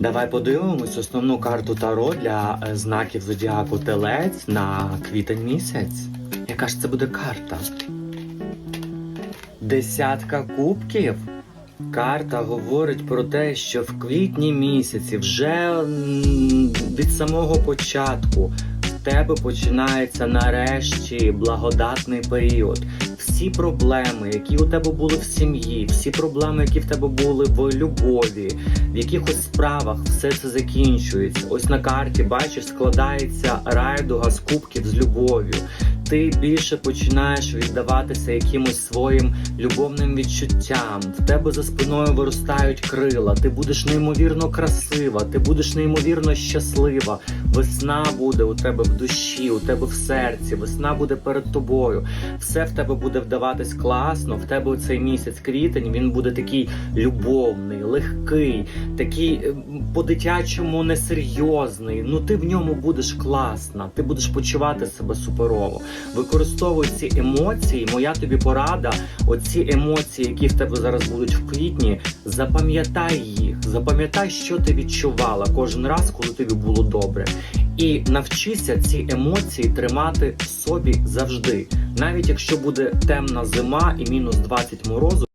Давай подивимось основну карту Таро для е, знаків зодіаку Телець на квітень місяць. Яка ж це буде карта? Десятка кубків. Карта говорить про те, що в квітні місяці, вже від самого початку, в тебе починається нарешті благодатний період. Всі проблеми, які у тебе були в сім'ї, всі проблеми, які в тебе були в любові, в якихось справах, все це закінчується. Ось на карті, бачиш, складається райдуга з кубків з любов'ю. Ти більше починаєш віддаватися якимось своїм любовним відчуттям. В тебе за спиною виростають крила. Ти будеш неймовірно красива, ти будеш неймовірно щаслива. Весна буде у тебе в душі, у тебе в серці. Весна буде перед тобою. Все в тебе буде вдаватись класно. В тебе цей місяць квітень він буде такий любовний, легкий, такий е, по-дитячому несерйозний. Ну ти в ньому будеш класна, ти будеш почувати себе суперово. Використовуй ці емоції. Моя тобі порада. Оці емоції, які в тебе зараз будуть в квітні, запам'ятай їх. Запам'ятай, що ти відчувала кожен раз, коли тобі було добре. І навчися ці емоції тримати в собі завжди. Навіть якщо буде темна зима і мінус 20 морозу.